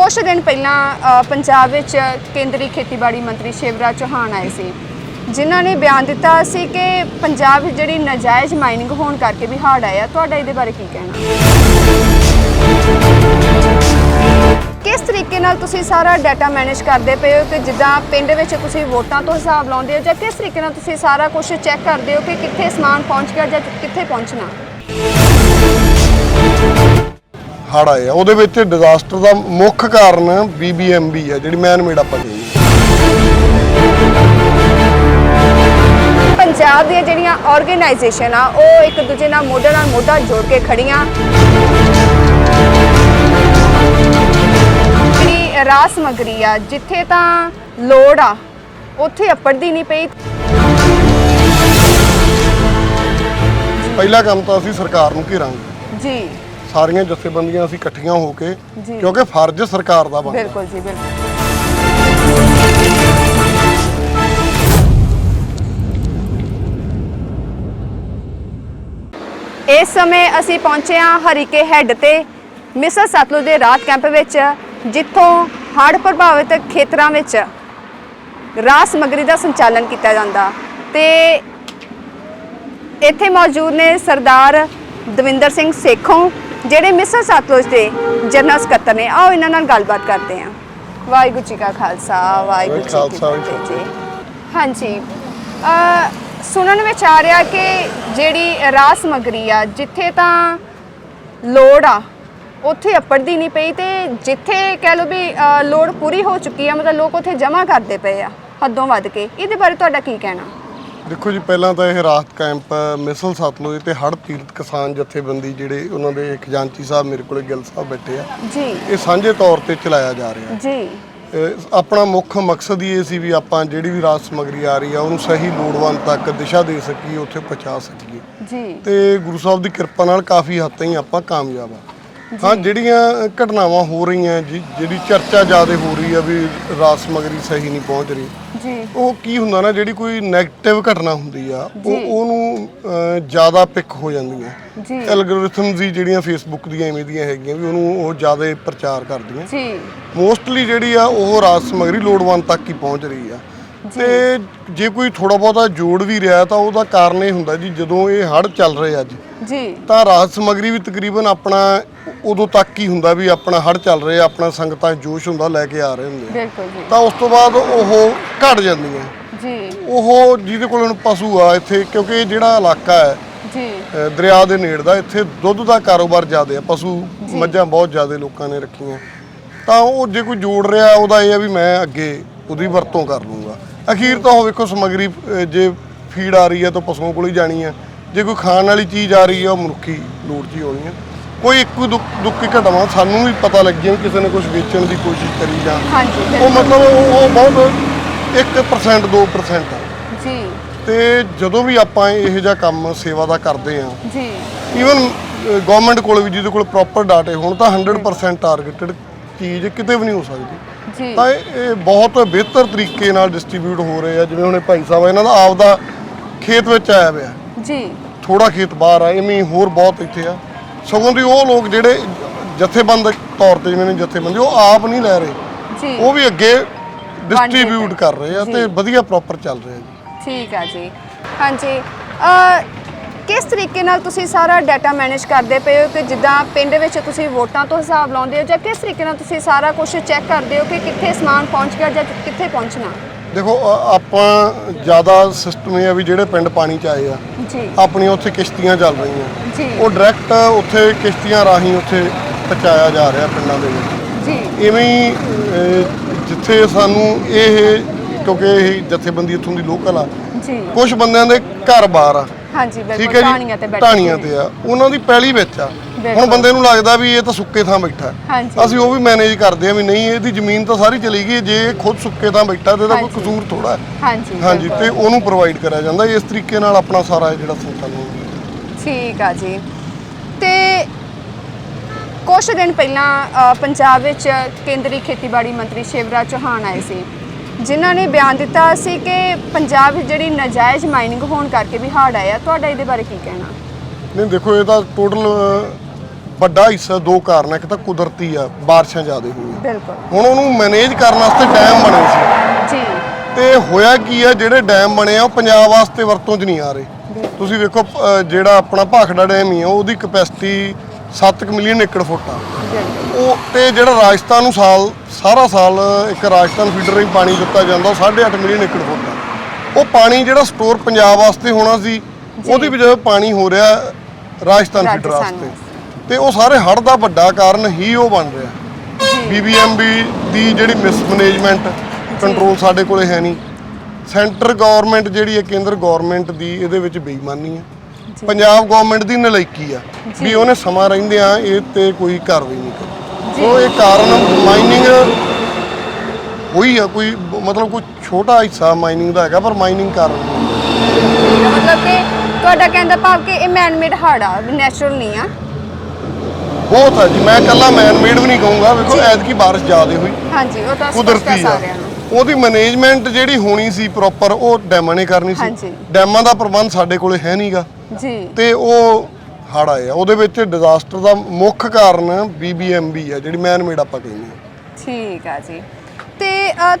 ਕੁਝ ਦਿਨ ਪਹਿਲਾਂ ਅ, ਪੰਜਾਬ ਵਿੱਚ ਕੇਂਦਰੀ ਖੇਤੀਬਾੜੀ ਮੰਤਰੀ ਸ਼ਿਵਰਾਜ ਚੌਹਾਨ ਆਏ ਸੀ ਜਿਨ੍ਹਾਂ ਨੇ ਬਿਆਨ ਦਿੱਤਾ ਸੀ ਕਿ ਪੰਜਾਬ ਵਿੱਚ ਜਿਹੜੀ ਨਾਜਾਇਜ਼ ਮਾਈਨਿੰਗ ਹੋਣ ਕਰਕੇ ਵੀ ਹੜ੍ਹ ਆਇਆ। ਤੁਹਾਡਾ ਇਹਦੇ ਬਾਰੇ ਕੀ ਕਹਿਣਾ? ਕਿਸ ਤਰੀਕੇ ਨਾਲ ਤੁਸੀਂ ਸਾਰਾ ਡਾਟਾ ਮੈਨੇਜ ਕਰਦੇ ਪਏ ਹੋ ਕਿ ਜਿੱਦਾਂ ਪਿੰਡ ਵਿੱਚ ਤੁਸੀਂ ਵੋਟਾਂ ਤੋਂ ਹਿਸਾਬ ਲਾਉਂਦੇ ਹੋ ਜਾਂ ਕਿਸ ਤਰੀਕੇ ਨਾਲ ਤੁਸੀਂ ਸਾਰਾ ਕੁਝ ਚੈੱਕ ਕਰਦੇ ਹੋ ਕਿ ਕਿੱਥੇ ਸਮਾਨ ਪਹੁੰਚ ਗਿਆ ਜਾਂ ਕਿੱਥੇ ਪਹੁੰਚਣਾ? ਹੜ ਆਏ ਆ ਉਹਦੇ ਵਿੱਚ ਡਿਜ਼ਾਸਟਰ ਦਾ ਮੁੱਖ ਕਾਰਨ ਬੀਬੀਐਮਬੀ ਆ ਜਿਹੜੀ ਮੈਨ ਮੇਡ ਆਪਾਂ ਕਹਿੰਦੇ ਪੰਜਾਬ ਦੀਆਂ ਜਿਹੜੀਆਂ ਆਰਗੇਨਾਈਜੇਸ਼ਨ ਆ ਉਹ ਇੱਕ ਦੂਜੇ ਨਾਲ ਮੋਢੇ ਨਾਲ ਮੋਢਾ ਜੋੜ ਕੇ ਖੜੀਆਂ ਜਿਹੜੀ ਰਾਸ ਸਮੱਗਰੀ ਆ ਜਿੱਥੇ ਤਾਂ ਲੋੜ ਆ ਉੱਥੇ ਅੱਪੜਦੀ ਨਹੀਂ ਪਈ। ਪਹਿਲਾ ਕੰਮ ਤਾਂ ਅਸੀਂ ਸਰਕਾਰ ਨੂੰ ਘੇਰਾਂਗੇ। ਜੀ। ਸਾਰੀਆਂ ਜਥੇਬੰਦੀਆਂ ਅਸੀਂ ਇਕੱਠੀਆਂ ਹੋ ਕੇ ਜੀ। ਕਿਉਂਕਿ ਫਰਜ਼ ਸਰਕਾਰ ਦਾ ਬਣਦਾ। ਬਿਲਕੁਲ ਜੀ ਬਿਲਕੁਲ। ਇਸ ਸਮੇਂ ਅਸੀਂ ਪਹੁੰਚੇ ਹਾਂ ਹਰੀਕੇ ਹੈੱਡ ਤੇ ਮਿਸਰ ਸਤਲੁਜ ਦੇ ਰਾਹਤ ਕੈਂਪ ਵਿੱਚ ਜਿੱਥੋਂ ਹੜ੍ਹ ਪ੍ਰਭਾਵਿਤ ਖੇਤਰਾਂ ਵਿੱਚ ਰਾਹ ਸਮੱਗਰੀ ਦਾ ਸੰਚਾਲਨ ਕੀਤਾ ਜਾਂਦਾ। ਤੇ ਇੱਥੇ ਮੌਜੂਦ ਨੇ ਸਰਦਾਰ ਦਵਿੰਦਰ ਸਿੰਘ ਸੇਖੋਂ ਜਿਹੜੇ ਮਿਸਰ ਸਤਲੁਜ ਦੇ ਜਨਰਲ ਸਕੱਤਰ ਨੇ ਆਓ ਇਹਨਾਂ ਨਾਲ ਗੱਲਬਾਤ ਕਰਦੇ ਹਾਂ। ਵਾਹਿਗੁਰੂ ਜੀ ਕਾ ਖਾਲਸਾ ਵਾਹਿਗੁਰੂ ਜੀ ਕੀ ਫਤਿਹ ਜੀ ਹਾਂਜੀ। ਅ, ਸੁਣਨ ਵਿੱਚ ਆ ਰਿਹਾ ਕਿ ਜਿਹੜੀ ਰਾਹ ਸਮੱਗਰੀ ਆ ਜਿੱਥੇ ਤਾਂ ਲੋੜ ਆ ਉੱਥੇ ਅੱਪੜਦੀ ਨਹੀਂ ਪਈ ਤੇ ਜਿੱਥੇ ਕਹਿ ਲਓ ਵੀ ਲੋੜ ਪੂਰੀ ਹੋ ਚੁੱਕੀ ਆ ਮਤਲਬ ਲੋਕ ਉੱਥੇ ਜਮ੍ਹਾਂ ਕਰਦੇ ਪਏ ਆ ਹੱਦੋਂ ਵੱਧ ਕੇ। ਇਹਦੇ ਬਾਰੇ ਤੁਹਾਡਾ ਕੀ ਕਹਿਣਾ? ਦੇਖੋ ਜੀ ਪਹਿਲਾਂ ਤਾਂ ਇਹ ਰਾਹਤ ਕੈਂਪ ਮਿਸਲ ਸਤਲੁਜ ਤੇ ਹੜ੍ਹ ਪੀੜਤ ਕਿਸਾਨ ਜਥੇਬੰਦੀ ਜਿਹੜੇ ਉਹਨਾਂ ਦੇ ਖਜ਼ਾਨਚੀ ਸਾਹਿਬ ਮੇਰੇ ਕੋਲੇ ਗਿੱਲ ਸਾਹਿਬ ਬੈਠੇ ਆ। ਜੀ। ਇਹ ਸਾਂਝੇ ਤੌਰ ਤੇ ਚਲਾਇਆ ਜਾ ਰਿਹਾ। ਜੀ। ਆਪਣਾ ਮੁੱਖ ਮਕਸਦ ਹੀ ਇਹ ਸੀ ਵੀ ਆਪਾਂ ਜਿਹੜੀ ਵੀ ਰਾਜ ਸਮੱਗਰੀ ਆ ਰਹੀ ਆ ਉਹਨੂੰ ਸਹੀ ਲੋੜਵੰਦ ਤੱਕ ਦਿਸ਼ਾ ਦੇ ਸਕੀਏ ਉੱਥੇ ਪਹੁੰਚਾ ਸਕੀਏ। ਜੀ। ਤੇ ਗੁਰੂ ਸਾਹਿਬ ਦੀ ਕਿਰਪਾ ਨਾਲ ਕਾਫੀ ਹੱਦ ਤਾਈਂ ਆਪਾਂ ਕਾਮਯਾਬ ਆ। ਹਾਂ ਜਿਹੜੀਆਂ ਘਟਨਾਵਾਂ ਹੋ ਰਹੀਆਂ ਜੀ ਜਿਹੜੀ ਚਰਚਾ ਜ਼ਿਆਦਾ ਹੋ ਰਹੀ ਆ ਵੀ ਰਾਜ ਸਮੱਗਰੀ ਸਹੀ ਨਹੀਂ ਪਹੁੰਚ ਰਹੀ। ਜੀ। ਉਹ ਕੀ ਹੁੰਦਾ ਨਾ ਜਿਹੜੀ ਕੋਈ 네ਗੇਟਿਵ ਘਟਨਾ ਹੁੰਦੀ ਆ। ਉਹ ਉਹਨੂੰ ਜ਼ਿਆਦਾ ਪਿਕ ਹੋ ਜਾਂਦੀਆਂ। ਜੀ। ਐਲਗੋਰਿਥਮਸ ਦੀ ਜਿਹੜੀਆਂ ਫੇਸਬੁੱਕ ਦੀਆਂ ਐਵੇਂ ਦੀਆਂ ਹੈਗੀਆਂ ਵੀ ਉਹਨੂੰ ਉਹ ਜ਼ਿਆਦਾ ਪ੍ਰਚਾਰ ਕਰਦੀਆਂ। ਜੀ। ਮੋਸਟਲੀ ਜਿਹੜੀ ਆ ਉਹ ਰਾਜ ਸਮੱਗਰੀ ਲੋੜਵੰਦ ਤੱਕ ਹੀ ਪਹੁੰਚ ਰਹੀ ਆ। ਤੇ ਜੇ ਕੋਈ ਥੋੜਾ ਬਹੁਤਾ ਜੋੜ ਵੀ ਰਿਹਾ ਤਾਂ ਉਹਦਾ ਕਾਰਨ ਇਹ ਹੁੰਦਾ ਜੀ ਜਦੋਂ ਇਹ ਹੜ੍ਹ ਚੱਲ ਰਹੇ ਅੱਜ ਜੀ। ਤਾਂ ਰਾਜ ਸਮੱਗਰੀ ਵੀ ਤਕਰੀਬਨ ਆਪਣਾ ਉਦੋਂ ਤੱਕ ਹੀ ਹੁੰਦਾ ਵੀ ਆਪਣਾ ਹੜ੍ਹ ਚੱਲ ਰਿਹਾ ਆਪਣਾ ਸੰਗਤਾਂ ਜੋਸ਼ ਹੁੰਦਾ ਲੈ ਕੇ ਆ ਰਹੇ ਹੁੰਦੇ ਆ। ਬਿਲਕੁਲ ਜੀ। ਤਾਂ ਉਸ ਤੋਂ ਬਾਅਦ ਉਹ ਘਟ ਜਾਂਦੀਆਂ। ਜੀ। ਉਹ ਜਿਹਦੇ ਕੋਲ ਹੁਣ ਪਸ਼ੂ ਆ ਇੱਥੇ ਕਿਉਂਕਿ ਇਹ ਜਿਹੜਾ ਇਲਾਕਾ ਹੈ ਜੀ। ਅ, ਦਰਿਆ ਦੇ ਨੇੜ ਦਾ ਇੱਥੇ ਦੁੱਧ ਦਾ ਕਾਰੋਬਾਰ ਜ਼ਿਆਦਾ ਆ ਪਸ਼ੂ ਮੱਝਾਂ ਬਹੁਤ ਜ਼ਿਆਦਾ ਲੋਕਾਂ ਨੇ ਰੱਖੀਆਂ। ਤਾਂ ਉਹ ਜੇ ਕੋਈ ਜੋੜ ਰਿਹਾ ਉਹਦਾ ਇਹ ਆ ਵੀ ਮੈਂ ਅੱਗੇ ਉਹਦੀ ਵਰਤੋਂ ਕਰ ਲੂੰਗਾ। ਅਖੀਰ ਤਾਂ ਉਹ ਵੇਖੋ ਸਮਗਰੀ ਜੇ ਫੀਡ ਆ ਰਹੀ ਹੈ ਤਾਂ ਪਸ਼ੂਆਂ ਕੋਲ ਹੀ ਜਾਣੀ ਆ ਜੇ ਕੋਈ ਖਾਣ ਵਾਲੀ ਚੀਜ਼ ਆ ਰਹੀ ਹੈ ਉਹ ਮਨੁੱਖੀ ਲੋੜ 'ਚ ਹੀ ਹੋਣੀ ਆ ਕੋਈ ਇੱਕ ਦੁੱਖ ਦੁੱਖੀ ਘਟਨਾ ਸਾਨੂੰ ਵੀ ਪਤਾ ਲੱਗਿਆ ਵੀ ਕਿਸੇ ਨੇ ਕੁਝ ਵੇਚਣ ਦੀ ਕੋਸ਼ਿਸ਼ ਕਰੀ ਜਾਂ ਹਾਂਜੀ ਉਹ ਬਿਲਕੁਲ। ਮਤਲਬ ਉਹ ਉਹ ਬਹੁਤ 1% 2% ਆ। ਜੀ। ਤੇ ਜਦੋਂ ਵੀ ਆਪਾਂ ਇਹੋ ਜਿਹਾ ਕੰਮ ਸੇਵਾ ਦਾ ਕਰਦੇ ਆ ਜੀ। ਈਵਨ ਗਵਰਨਮੈਂਟ ਕੋਲ ਵੀ ਜਿਹਦੇ ਕੋਲ ਪ੍ਰੋਪਰ ਡਾਟੇ ਹੋਣ ਤਾਂ 100% ਟਾਰਗੇਟਡ ਚੀਜ਼ ਕਿਤੇ ਵੀ ਨਹੀਂ ਹੋ ਸਕਦੀ। ਜੀ। ਤਾਂ ਇਹ ਇਹ ਬਹੁਤ ਬਿਹਤਰ ਤਰੀਕੇ ਨਾਲ ਡਿਸਟ੍ਰੀਬਿਊਟ ਹੋ ਰਹੇ ਆ ਜਿਵੇਂ ਹੁਣ ਭਾਈ ਸਾਹਿਬ ਆ, ਇਹਨਾਂ ਦਾ ਆਪਦਾ ਖੇਤ ਵਿੱਚ ਆਇਆ ਹੋਇਆ। ਜੀ। ਥੋੜਾ ਖੇਤ ਬਾਹਰ ਆ ਐਵੇਂ ਹੀ ਹੋਰ ਬਹੁਤ ਇੱਥੇ ਆ। ਸਗੋਂ ਦੀ ਉਹ ਲੋਕ ਜਿਹੜੇ ਜਥੇਬੰਦ ਤੌਰ ਤੇ ਜਿਵੇਂ ਜਥੇਬੰਦੀ ਉਹ ਆਪ ਨਹੀਂ ਲੈ ਰਹੇ। ਉਹ ਵੀ ਅੱਗੇ ਡਿਸਟ੍ਰੀਬਿਊਟ ਕਰ ਰਹੇ ਆ। ਤੇ ਵਧੀਆ ਪ੍ਰੋਪਰ ਚੱਲ ਰਿਹਾ ਜੀ। ਠੀਕ ਆ ਜੀ। ਹਾਂਜੀ। ਅ ਕਿਸ ਤਰੀਕੇ ਨਾਲ ਤੁਸੀਂ ਸਾਰਾ ਡਾਟਾ ਮੈਨੇਜ ਕਰਦੇ ਪਏ ਹੋ ਕਿ ਜਿੱਦਾਂ ਪਿੰਡ ਵਿੱਚ ਤੁਸੀਂ ਵੋਟਾਂ ਤੋਂ ਹਿਸਾਬ ਲਾਉਂਦੇ ਹੋ ਜਾਂ ਕਿਸ ਤਰੀਕੇ ਨਾਲ ਤੁਸੀਂ ਸਾਰਾ ਕੁਝ ਚੈੱਕ ਕਰਦੇ ਹੋ ਕਿ ਕਿੱਥੇ ਸਮਾਨ ਪਹੁੰਚ ਗਿਆ ਜਾਂ ਕਿੱਥੇ ਪਹੁੰਚਣਾ? ਦੇਖੋ ਅ- ਆਪਾਂ ਜ਼ਿਆਦਾ ਸਿਸਟਮ ਇਹ ਆ ਵੀ ਜਿਹੜੇ ਪਿੰਡ ਪਾਣੀ ਚ ਆਏ ਆ ਜੀ। ਆਪਣੀਆਂ ਉੱਥੇ ਕਿਸ਼ਤੀਆਂ ਚੱਲ ਰਹੀਆਂ। ਜੀ। ਉਹ ਡਾਇਰੈਕਟ ਉੱਥੇ ਕਿਸ਼ਤੀਆਂ ਰਾਹੀਂ ਉੱਥੇ ਪਹੁੰਚਾਇਆ ਜਾ ਰਿਹਾ ਪਿੰਡਾਂ ਦੇ ਵਿੱਚ। ਜੀ। ਇਵੇਂ ਹੀ ਜਿੱਥੇ ਸਾਨੂੰ ਇਹ ਕਿਉਂਕਿ ਇਹ ਜਥੇਬੰਦੀ ਇੱਥੋਂ ਦੀ ਲੋਕਲ ਆ ਜੀ। ਕੁਝ ਬੰਦਿਆਂ ਦੇ ਘਰ ਬਾਹਰ ਆ। ਹਾਂਜੀ ਬਿਲਕੁਲ ਟਾਣੀਆਂ ਤੇ ਬੈਠੇ ਢਾਣੀਆਂ ਨੇ। ਤੇ ਆ ਉਹਨਾਂ ਦੀ ਪਹਿਲੀ ਵਿੱਚ ਆ ਬਿਲਕੁਲ। ਹੁਣ ਬੰਦੇ ਨੂੰ ਲੱਗਦਾ ਵੀ ਇਹ ਤਾਂ ਸੁੱਕੇ ਥਾਂ ਬੈਠਾ ਹਾਂਜੀ। ਅਸੀਂ ਉਹ ਵੀ ਮੈਨੇਜ ਕਰਦੇ ਆ ਵੀ ਨਹੀਂ ਇਹਦੀ ਜ਼ਮੀਨ ਤਾਂ ਸਾਰੀ ਚਲੀ ਗਈ ਹੈ, ਜੇ ਇਹ ਖੁਦ ਸੁੱਕੇ ਥਾਂ ਬੈਠਾ ਤੇ ਇਹਦਾ ਕੋਈ ਹਾਂਜੀ। ਕਸੂਰ ਥੋੜਾ ਹੈ ਹਾਂਜੀ ਹਾਂਜੀ ਬਿਲਕੁਲ। ਤੇ ਉਹਨੂੰ ਪ੍ਰੋਵਾਈਡ ਕਰਿਆ ਜਾਂਦਾ ਇਸ ਤਰੀਕੇ ਨਾਲ ਆਪਣਾ ਸਾਰਾ ਇਹ ਜਿਹੜਾ ਸੰਚਾਲਨ ਹੁੰਦਾ ਠੀਕ ਆ ਜੀ ਤੇ ਕੁਝ ਦਿਨ ਪਹਿਲਾਂ ਪੰਜਾਬ ਵਿੱਚ ਕੇਂਦਰੀ ਖੇਤੀਬਾੜੀ ਮੰਤਰੀ ਸ਼ਿਵਰਾਜ ਚੌਹਾਨ ਆਏ ਸੀ ਜਿਨ੍ਹਾਂ ਨੇ ਬਿਆਨ ਦਿੱਤਾ ਸੀ ਕਿ ਪੰਜਾਬ ਵਿੱਚ ਜਿਹੜੀ ਨਾਜਾਇਜ਼ ਮਾਈਨਿੰਗ ਹੋਣ ਕਰਕੇ ਵੀ ਹੜ੍ਹ ਆਇਆ ਤੁਹਾਡਾ ਇਹਦੇ ਬਾਰੇ ਕੀ ਕਹਿਣਾ? ਨਹੀਂ ਦੇਖੋ ਇਹ ਤਾਂ ਟੋਟਲ ਵੱਡਾ ਹਿੱਸਾ ਦੋ ਕਾਰਨ ਇੱਕ ਤਾਂ ਕੁਦਰਤੀ ਆ ਬਾਰਿਸ਼ਾਂ ਜ਼ਿਆਦਾ ਹੋਈਆਂ। ਬਿਲਕੁਲ। ਹੁਣ ਉਹਨੂੰ ਮੈਨੇਜ ਕਰਨ ਵਾਸਤੇ ਡੈਮ ਬਣੇ ਸੀ। ਜੀ। ਤੇ ਹੋਇਆ ਕੀ ਆ ਜਿਹੜੇ ਡੈਮ ਬਣੇ ਆ ਉਹ ਪੰਜਾਬ ਵਾਸਤੇ ਵਰਤੋਂ 'ਚ ਨਹੀਂ ਆ ਰਹੇ। ਤੁਸੀਂ ਵੇਖੋ ਜਿਹੜਾ ਆਪਣਾ ਭਾਖੜਾ ਡੈਮ ਹੀ ਆ ਉਹਦੀ ਕਪੈਸਿਟੀ 7 ਮਿਲੀਅਨ ਏਕੜ ਫੁੱਟ ਆ। ਉਹ ਤੇ ਜਿਹੜਾ ਰਾਜਸਥਾਨ ਨੂੰ ਸਾਲ ਸਾਰਾ ਸਾਲ ਇੱਕ ਰਾਜਸਥਾਨ ਫੀਡਰ ਹੀ ਪਾਣੀ ਦਿੱਤਾ ਜਾਂਦਾ ਉਹ 8.5 ਮਿਲੀਅਨ ਏਕੜ ਫੁੱਟ ਆ। ਉਹ ਪਾਣੀ ਜਿਹੜਾ ਸਟੋਰ ਪੰਜਾਬ ਵਾਸਤੇ ਹੋਣਾ ਸੀ ਉਹਦੀ ਵਜ੍ਹਾ ਪਾਣੀ ਹੋ ਰਿਹਾ ਰਾਜਸਥਾਨ ਫੀਡਰ ਵਾਸਤੇ। ਤੇ ਉਹ ਸਾਰੇ ਹੜ੍ਹ ਦਾ ਵੱਡਾ ਕਾਰਨ ਹੀ ਉਹ ਬਣ ਰਿਹਾ। ਬੀਬੀਐਮਬੀ ਦੀ ਜਿਹੜੀ ਮਿਸਮੈਨੇਜਮੈਂਟ ਕੰਟਰੋਲ ਸਾਡੇ ਕੋਲੇ ਹੈ ਨਹੀਂ। ਸੈਂਟਰ ਗਵਰਨਮੈਂਟ ਜਿਹੜੀ ਹੈ ਕੇਂਦਰ ਗਵਰਨਮੈਂਟ ਦੀ ਇਹਦੇ ਵਿੱਚ ਬੇਈਮਾਨੀ ਹੈ। ਪੰਜਾਬ ਗਵਰਨਮੈਂਟ ਦੀ ਨਲਾਇਕੀ ਆ ਵੀ ਉਹਨੇ ਸਮਾਂ ਰਹਿੰਦਿਆਂ ਇਹ ਤੇ ਕੋਈ ਕਾਰਵਾਈ ਨਹੀਂ ਕੀਤੀ ਸੋ ਇਹ ਕਾਰਨ ਮਾਈਨਿੰਗ ਹੋਈ ਆ ਕੋਈ ਮਤਲਬ ਕੋਈ ਛੋਟਾ ਹਿੱਸਾ ਮਾਈਨਿੰਗ ਦਾ ਹੈਗਾ ਪਰ ਮਾਈਨਿੰਗ ਕਾਰਨ। ਮਤਲਬ ਕਿ ਤੁਹਾਡਾ ਕਹਿੰਦਾ ਭਾਵ ਕਿ ਇਹ ਮੈਨ ਮੇਡ ਹਾਰਡ ਆ ਨੈਚੁਰਲ ਨਹੀਂ ਆ। ਬਹੁਤ ਆ ਜੀ ਮੈਂ ਇਕੱਲਾ ਮੈਨ ਮੇਡ ਵੀ ਨਹੀਂ ਕਹੂੰਗਾ ਵੇਖੋ ਐਤਕੀ ਬਾਰਿਸ਼ ਜ਼ਿਆਦਾ ਹੋਈ। ਹਾਂਜੀ ਉਹ ਤਾਂ ਕੁਦਰਤੀ ਆ। ਉਹਦੀ ਮੈਨੇਜਮੈਂਟ ਜਿਹੜੀ ਹੋਣੀ ਸੀ ਪ੍ਰੋਪਰ ਉਹ ਡੈਮਾਂ ਨੇ ਕਰਨੀ ਸੀ। ਡੈਮਾਂ ਦਾ ਪ੍ਰਬੰਧ ਸਾਡੇ ਕੋਲੇ ਹੈ ਨਹੀਂਗਾ ਜੀ। ਤੇ ਉਹ ਹੜ ਆਏ ਆ। ਉਹਦੇ ਵਿੱਚ ਡਿਜ਼ਾਸਟਰ ਦਾ ਮੁੱਖ ਕਾਰਨ ਬੀਬੀਐਮਬੀ ਆ ਜਿਹੜੀ ਮੈਨ ਮੇਡ ਆਪਾਂ ਕਹਿੰਦੇ ਆ। ਠੀਕ ਆ ਜੀ। ਤੇ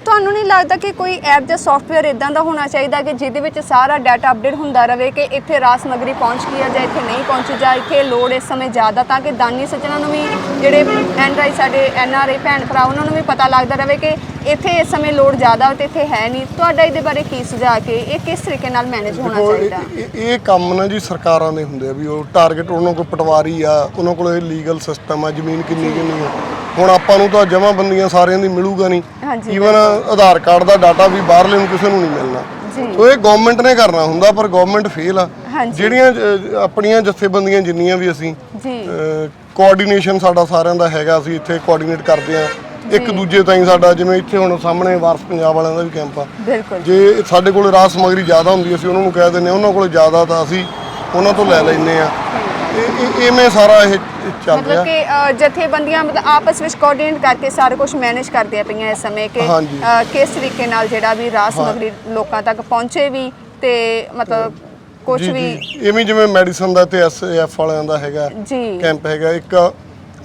ਤੁਹਾਨੂੰ ਨਹੀਂ ਲੱਗਦਾ ਕਿ ਕੋਈ ਐਪ ਜਾਂ ਸੌਫਟਵੇਅਰ ਇਦਾਂ ਦਾ ਹੋਣਾ ਚਾਹੀਦਾ ਕਿ ਜਿਹਦੇ ਵਿੱਚ ਸਾਰਾ ਡਾਟਾ ਅਪਡੇਟ ਹੁੰਦਾ ਰਹੇ ਕਿ ਇੱਥੇ ਰਾਸ ਸਮੱਗਰੀ ਪਹੁੰਚ ਗਈ ਆ ਜਾਂ ਇੱਥੇ ਨਹੀਂ ਪਹੁੰਚੀ ਜਾਂ ਇੱਥੇ ਲੋਡ ਇਸ ਸਮੇਂ ਜ਼ਿਆਦਾ ਤਾਂ ਕਿ ਦਾਨੀ ਸੱਜਣਾ ਨੂੰ ਵੀ ਜਿਹੜੇ ਐਨਰਾਈ ਸਾਡੇ ਐਨਆਰਆਈ ਭੈਣ ਭਰਾ ਉਹਨਾਂ ਨੂੰ ਵੀ ਪਤਾ ਲੱਗਦਾ ਰਹੇ ਕਿ ਇੱਥੇ ਇਸ ਸਮੇਂ ਲੋਡ ਜ਼ਿਆਦਾ ਤੇ ਇੱਥੇ ਹੈ ਨਹੀਂ। ਤੁਹਾਡਾ ਇਹਦੇ ਬਾਰੇ ਕੀ ਸੁਝਾਅ ਕਿ ਇਹ ਕਿਸ ਤਰੀਕੇ ਨਾਲ ਮੈਨੇਜ ਹੋਣਾ ਚਾਹੀਦਾ? ਇਹ- ਇਹ ਕੰਮ ਨਾ ਜੀ ਸਰਕਾਰਾਂ ਦੇ ਹੁੰਦੇ ਆ ਵੀ ਉਹ ਟਾਰਗੇਟ ਉਹਨਾਂ ਕੋਲ ਪਟਵਾਰੀ ਆ ਉਹਨਾਂ ਕੋਲ ਇਹ ਲੀਗਲ ਸਿਸਟਮ ਆ ਜ਼ਮੀਨ ਕਿੰਨੀ ਕਿੰਨੀ ਆ। ਹੁਣ ਆਪਾਂ ਨੂੰ ਤਾਂ ਜਮਾਬੰਦੀਆਂ ਸਾਰਿਆਂ ਦੀ ਮਿਲੂਗਾ ਨਹੀਂ। ਈਵਨ ਆਧਾਰ ਕਾਰਡ ਦਾ ਡਾਟਾ ਵੀ ਬਾਹਰਲੇ ਨੂੰ ਕਿਸੇ ਨੂੰ ਨਹੀਂ ਮਿਲਣਾ। ਸੋ ਇਹ ਗਵਰਨਮੈਂਟ ਨੇ ਕਰਨਾ ਹੁੰਦਾ ਪਰ ਗਵਰਨਮੈਂਟ ਫੇਲ ਆ। ਜਿਹੜੀਆਂ ਆਪਣੀਆਂ ਜਥੇਬੰਦੀਆਂ ਜਿੰਨੀਆਂ ਵੀ ਅਸੀਂ ਜੀ। ਕੋਆਰਡੀਨੇਸ਼ਨ ਸਾਡਾ ਸਾਰਿਆਂ ਦਾ ਹੈਗਾ ਅਸੀਂ ਇੱਥੇ ਕੋਆਰਡੀਨੇਟ ਕਰਦੇ ਆ ਇੱਕ ਦੂਜੇ ਤਾਈਂ ਸਾਡਾ ਜਿਵੇਂ ਇੱਥੇ ਹੁਣ ਸਾਹਮਣੇ ਵਾਰਸ ਪੰਜਾਬ ਵਾਲਿਆਂ ਦਾ ਵੀ ਕੈਂਪ ਆ। ਜੇ ਸਾਡੇ ਕੋਲ ਰਾਸ ਸਮਗਰੀ ਜ਼ਿਆਦਾ ਹੁੰਦੀ ਅਸੀਂ ਉਹਨਾਂ ਨੂੰ ਕਹਿ ਹਾਂ ਉਹਨਾਂ ਕੋਲ ਜ਼ਿਆਦਾ ਤਾਂ ਅਸੀਂ ਉਹਨਾਂ ਤੋਂ ਲੈ ਲੈਂਦੇ ਆ ਇਹ ਇਵੇਂ ਸਾਰਾ ਇਹ ਚੱਲ ਮਤਲਬ ਰਿਹਾ। ਕਿ ਅ, ਜਥੇਬੰਦੀਆਂ ਮਤਲਬ ਆਪਸ ਵਿੱਚ ਕੋਆਰਡੀਨੇਟ ਕਰਕੇ ਸਾਰਾ ਕੁਝ ਮੈਨੇਜ ਕਰਦੀਆਂ ਪਈਆਂ ਇਸ ਸਮੇਂ ਕਿ ਹਾਂਜੀ। ਅ, ਕਿਸ ਤਰੀਕੇ ਨਾਲ ਜਿਹੜਾ ਵੀ ਰਾਸ ਸਮਗਰੀ ਲੋਕਾਂ ਤੱਕ ਪਹੁੰਚੇ ਵੀ ਤੇ ਮਤਲਬ ਕੁਝ ਜੀ ਵੀ ਜੀ। ਇਵੇਂ ਜਿਵੇਂ ਮੈਡੀਸਨ ਦਾ ਤੇ ਐਸਐਫ ਵਾਲਿਆਂ ਦਾ ਹੈਗਾ ਜੀ। ਕੈਂਪ ਹੈਗਾ ਇੱਕ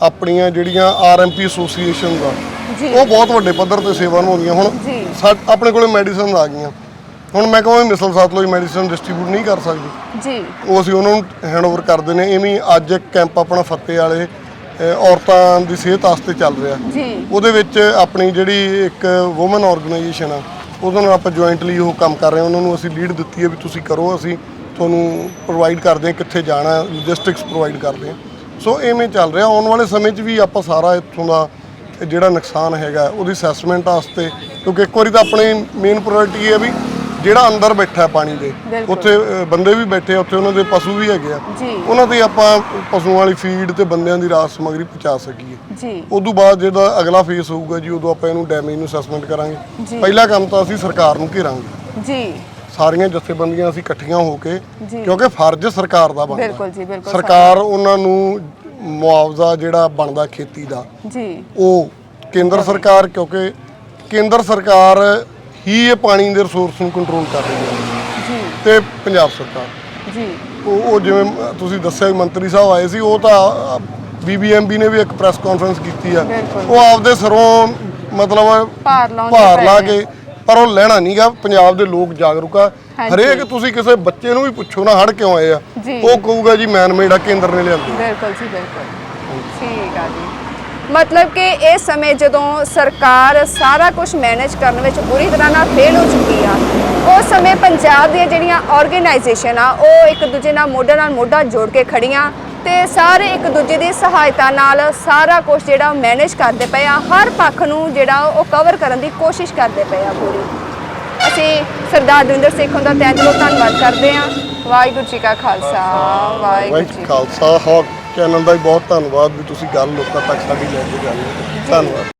ਆਪਣੀਆਂ ਜਿਹੜੀਆਂ ਆਰਐਮਪੀ ਐਸੋਸੀਏਸ਼ਨ ਦਾ ਜੀ। ਉਹ ਬਹੁਤ ਵੱਡੇ ਪੱਧਰ ਤੇ ਸੇਵਾ ਨਿਭਾਉਂਦੀਆਂ। ਹੁਣ ਜੀ। ਸਾ- ਆਪਣੇ ਕੋਲੇ ਮੈਡੀਸਨ ਆ ਗਈਆਂ। ਹੁਣ ਮੈਂ ਕਹਾਂ ਮਿਸਲ ਸਤਲੁਜ ਮੈਡੀਸਨ ਡਿਸਟ੍ਰੀਬਿਊਟ ਨਹੀਂ ਕਰ ਸਕਦੀ। ਜੀ। ਉਹ ਅਸੀਂ ਉਹਨਾਂ ਨੂੰ ਹੈਂਡਓਵਰ ਕਰਦੇ ਨੇ ਇਵੇਂ ਅੱਜ ਇੱਕ ਕੈਂਪ ਆਪਣਾ ਫੱਤੇ ਵਾਲੇ ਔਰਤਾਂ ਦੀ ਸਿਹਤ ਵਾਸਤੇ ਚੱਲ ਰਿਹਾ। ਜੀ। ਉਹਦੇ ਵਿੱਚ ਆਪਣੀ ਜਿਹੜੀ ਇੱਕ ਔਮਨ ਆਰਗੇਨਾਈਜੇਸ਼ਨ ਆ ਉਹਦੇ ਨਾਲ ਆਪਾਂ ਜੁਆਇੰਟਲੀ ਉਹ ਕੰਮ ਕਰ ਰਹੇ ਹਾਂ। ਉਹਨਾਂ ਨੂੰ ਅਸੀਂ ਲੀਡ ਦਿੱਤੀ ਹੈ ਵੀ ਤੁਸੀਂ ਕਰੋ ਅਸੀਂ ਤੁਹਾਨੂੰ ਪ੍ਰੋਵਾਈਡ ਕਰਦੇ ਹਾਂ ਕਿੱਥੇ ਜਾਣਾ ਲੌਜਿਸਟਿਕਸ ਪ੍ਰੋਵਾਈਡ ਕਰਦੇ ਹਾਂ। ਸੋ ਐਵੇਂ ਚੱਲ ਰਿਹਾ। ਆਉਣ ਵਾਲੇ ਸਮੇਂ 'ਚ ਵੀ ਆਪਾਂ ਸਾਰਾ ਇੱਥੋਂ ਦਾ ਜਿਹੜਾ ਨੁਕਸਾਨ ਹੈਗਾ ਉਹਦੀ ਅਸੈਸਮੈਂਟ ਵਾਸਤੇ ਕਿਉਂਕਿ ਇੱਕ ਵਾਰੀ ਤਾਂ ਆਪਣੀ ਮੇਨ ਪ੍ਰਾਇੋਰਟੀ ਹੈ ਵੀ ਜਿਹੜਾ ਅੰਦਰ ਬੈਠਾ ਪਾਣੀ ਦੇ ਬਿਲਕੁਲ। ਉੱਥੇ ਅ, ਬੰਦੇ ਵੀ ਬੈਠੇ ਆ ਉੱਥੇ ਉਹਨਾਂ ਦੇ ਪਸ਼ੂ ਵੀ ਹੈਗੇ ਆ। ਜੀ। ਉਹਨਾਂ ਤੇ ਆਪਾਂ ਪਸ਼ੂਆਂ ਵਾਲੀ ਫੀਡ ਤੇ ਬੰਦਿਆਂ ਦੀ ਰਾਸ ਸਮਗਰੀ ਪਹੁੰਚਾ ਸਕੀਏ। ਜੀ। ਉਦੋਂ ਬਾਅਦ ਜਿਹੜਾ ਅਗਲਾ ਫੇਸ ਹੋਊਗਾ ਜੀ ਉਦੋਂ ਆਪਾਂ ਇਹਨੂੰ ਡੈਮੇਜ ਨੂੰ ਅਸੈਸਮੈਂਟ ਕਰਾਂਗੇ। ਪਹਿਲਾ ਕੰਮ ਤਾਂ ਅਸੀਂ ਸਰਕਾਰ ਨੂੰ ਘੇਰਾਂਗੇ। ਜੀ। ਸਾਰੀਆਂ ਜਥੇਬੰਦੀਆਂ ਅਸੀਂ ਇਕੱਠੀਆਂ ਹੋ ਕੇ ਜੀ। ਕਿਉਂਕਿ ਫਰਜ਼ ਸਰਕਾਰ ਦਾ ਬਣਦਾ। ਬਿਲਕੁਲ ਜੀ ਬਿਲਕੁਲ ਸਰਕਾਰ ਉਹਨਾਂ ਨੂੰ ਮੁਆਵਜ਼ਾ ਜਿਹੜਾ ਬਣਦਾ ਖੇਤੀ ਦਾ ਜੀ। ਉਹ ਕੇਂਦਰ ਸਰਕਾਰ ਕਿਉਂਕਿ ਕੇਂਦਰ ਸਰਕਾਰ ਹੀ ਇਹ ਪਾਣੀ ਦੇ ਰਿਸੋਰਸ ਨੂੰ ਕੰਟਰੋਲ ਕਰ ਰਹੀ ਹੈ। ਜੀ। ਤੇ ਪੰਜਾਬ ਸਰਕਾਰ। ਜੀ। ਉਹ ਉਹ ਜਿਵੇਂ ਤੁਸੀਂ ਦੱਸਿਆ ਵੀ ਮੰਤਰੀ ਸਾਹਿਬ ਆਏ ਸੀ ਉਹ ਤਾਂ ਬੀਬੀਐਮਬੀ ਨੇ ਵੀ ਇੱਕ ਪ੍ਰੈਸ ਕਾਨਫਰੰਸ ਕੀਤੀ ਆ। ਬਿਲਕੁਲ। ਉਹ ਆਪਦੇ ਸਰੋਂ ਮਤਲਬ ਭਾਰ ਲਾਉਂਦੇ ਭਾਰ ਪਏ ਲਾ। ਕੇ ਪਰ ਉਹ ਲੈਣਾ ਨਹੀਂਗਾ ਪੰਜਾਬ ਦੇ ਲੋਕ ਜਾਗਰੂਕ ਆ। ਹਾਂਜੀ। ਹਰੇਕ ਤੁਸੀਂ ਕਿਸੇ ਬੱਚੇ ਨੂੰ ਵੀ ਪੁੱਛੋ ਨਾ ਹੜ ਕਿਉਂ ਆਏ ਆ। ਜੀ। ਉਹ ਕਹੂਗਾ ਜੀ ਮੈਨ ਮੇਡ ਆ ਕੇਂਦਰ ਨੇ ਲਿਆਂਦੀ ਬਿਲਕੁਲ ਜੀ ਬਿਲਕੁਲ। ਠੀਕ ਆ ਜੀ। ਮਤਲਬ ਕਿ ਇਸ ਸਮੇਂ ਜਦੋਂ ਸਰਕਾਰ ਸਾਰਾ ਕੁਝ ਮੈਨੇਜ ਕਰਨ ਵਿੱਚ ਬੁਰੀ ਤਰ੍ਹਾਂ ਨਾਲ ਫੇਲ ਹੋ ਚੁੱਕੀ ਆ ਉਸ ਸਮੇਂ ਪੰਜਾਬ ਦੀਆਂ ਜਿਹੜੀਆਂ ਆਰਗੇਨਾਈਜੇਸ਼ਨ ਆ ਉਹ ਇੱਕ ਦੂਜੇ ਨਾਲ ਮੋਢੇ ਨਾਲ ਮੋਢਾ ਜੋੜ ਕੇ ਖੜੀਆਂ ਤੇ ਸਾਰੇ ਇੱਕ ਦੂਜੇ ਦੀ ਸਹਾਇਤਾ ਨਾਲ ਸਾਰਾ ਕੁਝ ਜਿਹੜਾ ਮੈਨੇਜ ਕਰਦੇ ਪਏ ਆ ਹਰ ਪੱਖ ਨੂੰ ਜਿਹੜਾ ਉਹ ਕਵਰ ਕਰਨ ਦੀ ਕੋਸ਼ਿਸ਼ ਕਰਦੇ ਪਏ ਆ ਪੂਰੀ। ਅਸੀਂ ਸਰਦਾਰ ਦਵਿੰਦਰ ਸਿੰਘ ਦਾ ਤਹਿ ਦਿਲੋਂ ਧੰਨਵਾਦ ਕਰਦੇ ਹਾਂ ਵਾਹਿਗੁਰੂ ਜੀ ਕਾ ਖਾਲਸਾ ਵਾਹਿਗੁਰੂ ਜੀ ਜੀ ਖਾਲਸਾ ਚੈਨਲ ਦਾ ਵੀ ਬਹੁਤ ਧੰਨਵਾਦ ਵੀ ਤੁਸੀਂ ਗੱਲ ਲੋਕਾਂ ਤੱਕ ਸਾਡੀ ਲੈ ਕੇ ਜਾਂਦੇ ਹੋ। ਧੰਨਵਾਦ।